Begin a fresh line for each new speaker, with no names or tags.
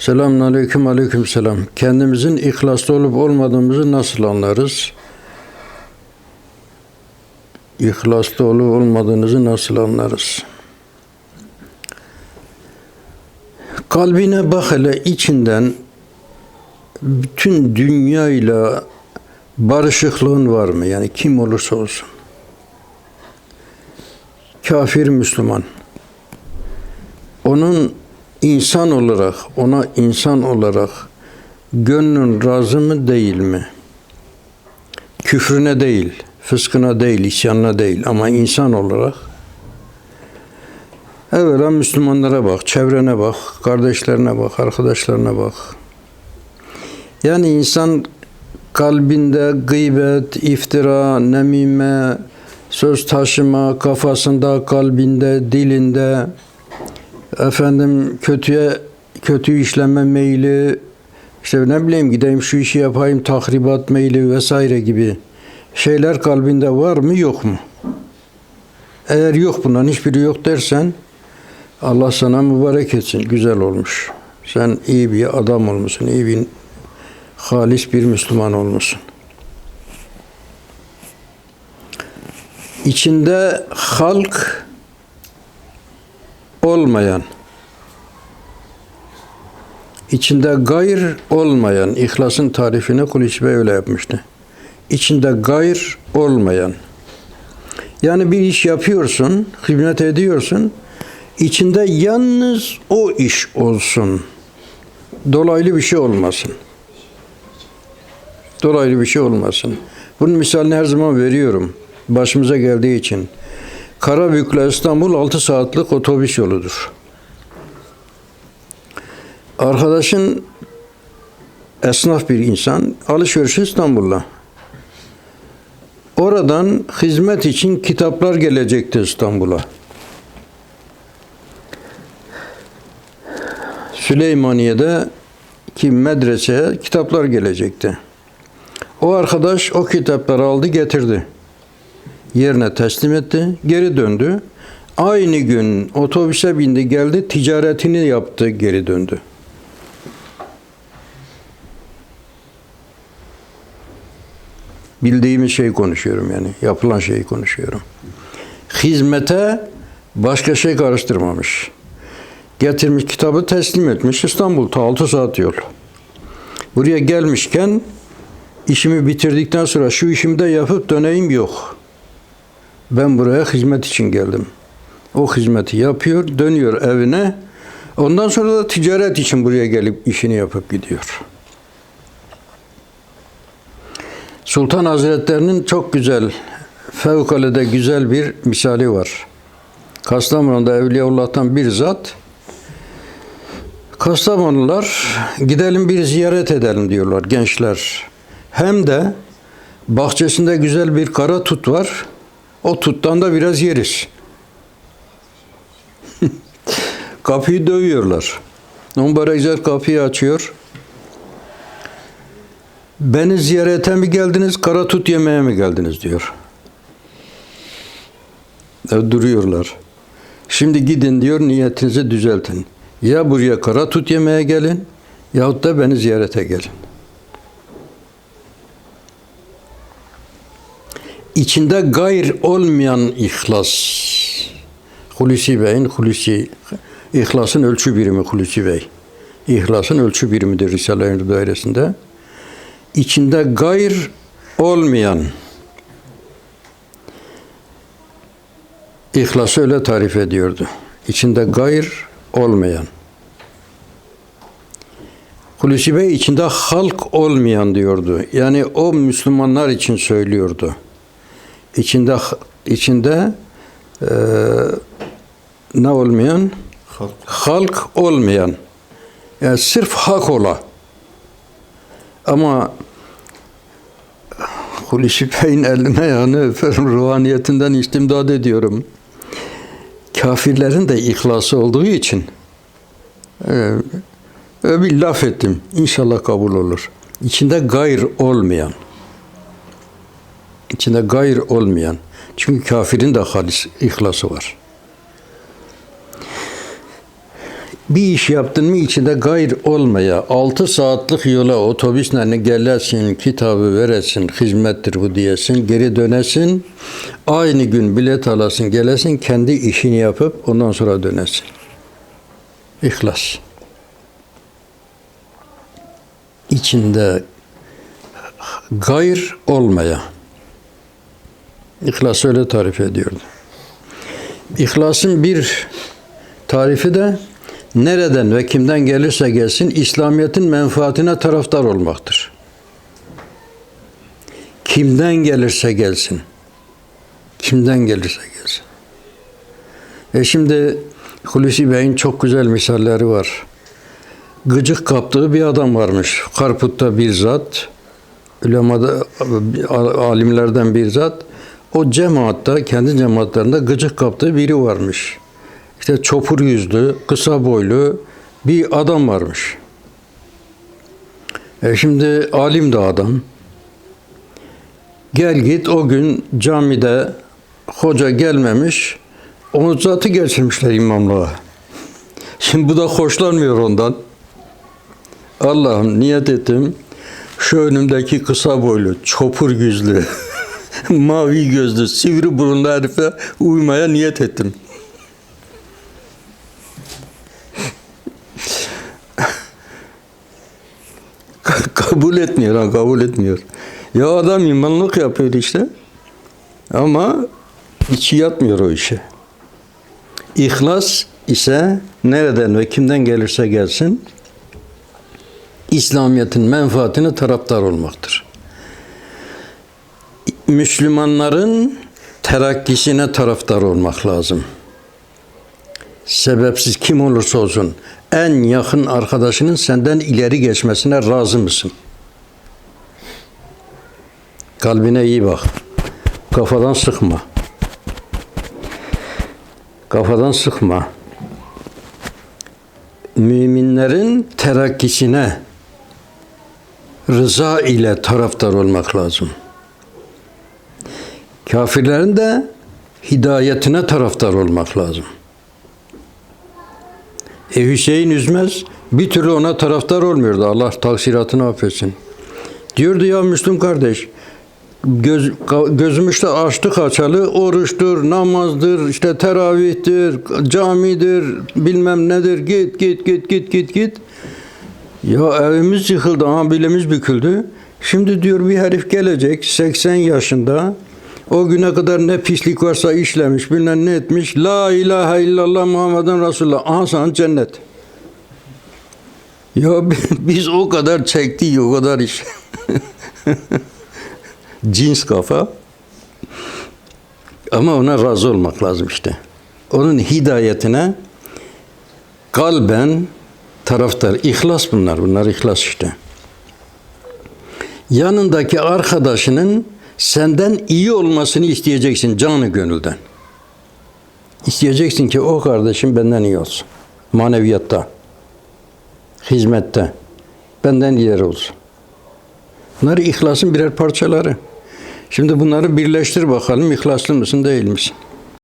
Selamun aleyküm aleyküm selam. Kendimizin ihlaslı olup olmadığımızı nasıl anlarız? İhlaslı olup olmadığınızı nasıl anlarız? Kalbine bak hele içinden bütün dünyayla barışıklığın var mı? Yani kim olursa olsun. Kafir Müslüman. Onun insan olarak, ona insan olarak gönlün razı mı değil mi? Küfrüne değil, fıskına değil, isyanına değil ama insan olarak evvela Müslümanlara bak, çevrene bak, kardeşlerine bak, arkadaşlarına bak. Yani insan kalbinde gıybet, iftira, nemime, söz taşıma, kafasında, kalbinde, dilinde, efendim kötüye kötü işleme meyli, işte ne bileyim gideyim şu işi yapayım, tahribat meyli vesaire gibi şeyler kalbinde var mı yok mu? Eğer yok bundan hiçbiri yok dersen Allah sana mübarek etsin. Güzel olmuş. Sen iyi bir adam olmuşsun. iyi bir halis bir Müslüman olmuşsun. İçinde halk olmayan, içinde gayr olmayan, ihlasın tarifini Kulüç öyle yapmıştı. İçinde gayr olmayan. Yani bir iş yapıyorsun, hizmet ediyorsun, içinde yalnız o iş olsun. Dolaylı bir şey olmasın. Dolaylı bir şey olmasın. Bunun misalini her zaman veriyorum. Başımıza geldiği için. Karabük'le İstanbul 6 saatlik otobüs yoludur. Arkadaşın esnaf bir insan alışverişi İstanbul'la. Oradan hizmet için kitaplar gelecekti İstanbul'a. Süleymaniye'de ki medreseye kitaplar gelecekti. O arkadaş o kitapları aldı getirdi. Yerine teslim etti. Geri döndü. Aynı gün otobüse bindi geldi ticaretini yaptı geri döndü. Bildiğimiz şeyi konuşuyorum yani. Yapılan şeyi konuşuyorum. Hizmete başka şey karıştırmamış. Getirmiş kitabı teslim etmiş. İstanbul ta 6 saat yol. Buraya gelmişken işimi bitirdikten sonra şu işimi de yapıp döneyim yok. Ben buraya hizmet için geldim. O hizmeti yapıyor, dönüyor evine. Ondan sonra da ticaret için buraya gelip işini yapıp gidiyor. Sultan Hazretlerinin çok güzel, fevkalade güzel bir misali var. Kastamonu'da Evliyaullah'tan bir zat, Kastamonular gidelim bir ziyaret edelim diyorlar gençler. Hem de bahçesinde güzel bir kara tut var. O tuttan da biraz yeriz. Kapıyı dövüyorlar. Mübarekler kapıyı açıyor. Beni ziyarete mi geldiniz, kara tut yemeye mi geldiniz diyor. E, duruyorlar. Şimdi gidin diyor, niyetinizi düzeltin. Ya buraya kara tut yemeye gelin, yahut da beni ziyarete gelin. İçinde gayr olmayan ihlas. Hulusi Bey'in Hulusi, ihlasın ölçü birimi Hulusi Bey. İhlasın ölçü birimidir Risale-i dairesinde. İçinde gayr olmayan İhlası öyle tarif ediyordu. İçinde gayr olmayan. Hulusi Bey içinde halk olmayan diyordu. Yani o Müslümanlar için söylüyordu içinde içinde e, ne olmayan
Halk.
halk olmayan yani sırf hak ola ama Hulusi Bey'in eline yani öperim ruhaniyetinden istimdad ediyorum. Kafirlerin de ihlası olduğu için e, bir laf ettim. İnşallah kabul olur. İçinde gayr olmayan içinde gayr olmayan. Çünkü kafirin de halis ihlası var. bir iş yaptın mı içinde gayr olmaya 6 saatlik yola otobüsle gelesin, kitabı veresin, hizmettir bu diyesin, geri dönesin. Aynı gün bilet alasın, gelesin, kendi işini yapıp ondan sonra dönesin. İhlas. İçinde gayr olmaya. İhlas öyle tarif ediyordu. İhlasın bir tarifi de nereden ve kimden gelirse gelsin İslamiyet'in menfaatine taraftar olmaktır. Kimden gelirse gelsin. Kimden gelirse gelsin. E şimdi Hulusi Bey'in çok güzel misalleri var. Gıcık kaptığı bir adam varmış. Karput'ta bir zat, ulemada, alimlerden bir zat. O cemaatta, kendi cemaatlerinde gıcık kaptığı biri varmış. İşte çopur yüzlü, kısa boylu bir adam varmış. E şimdi alim de adam. Gel git o gün camide hoca gelmemiş, onu zatı geçirmişler imamlığa. Şimdi bu da hoşlanmıyor ondan. Allah'ım niyet ettim. Şu önümdeki kısa boylu, çopur yüzlü, mavi gözlü, sivri burunlu herife uymaya niyet ettim. kabul etmiyor ha kabul etmiyor. Ya adam imanlık yapıyor işte. Ama içi yatmıyor o işe. İhlas ise nereden ve kimden gelirse gelsin İslamiyet'in menfaatine taraftar olmaktır. Müslümanların terakkisine taraftar olmak lazım. Sebepsiz kim olursa olsun en yakın arkadaşının senden ileri geçmesine razı mısın? Kalbine iyi bak. Kafadan sıkma. Kafadan sıkma. Müminlerin terakkisine rıza ile taraftar olmak lazım. Kafirlerin de hidayetine taraftar olmak lazım. E Hüseyin üzmez bir türlü ona taraftar olmuyordu. Allah taksiratını affetsin. Diyordu ya Müslüm kardeş göz, gözüm işte açtık açalı oruçtur, namazdır, işte teravihtir, camidir, bilmem nedir. Git git git git git git. Ya evimiz yıkıldı, ama bilemiz büküldü. Şimdi diyor bir herif gelecek 80 yaşında o güne kadar ne pislik varsa işlemiş, bilmem ne etmiş. La ilahe illallah Muhammeden Resulullah. Aha sana cennet. Ya biz o kadar çektik, o kadar iş. Cins kafa. Ama ona razı olmak lazım işte. Onun hidayetine kalben taraftar. İhlas bunlar. Bunlar ihlas işte. Yanındaki arkadaşının senden iyi olmasını isteyeceksin canı gönülden. İsteyeceksin ki o kardeşim benden iyi olsun. Maneviyatta, hizmette, benden ileri olsun. Bunlar ihlasın birer parçaları. Şimdi bunları birleştir bakalım ihlaslı mısın değil misin?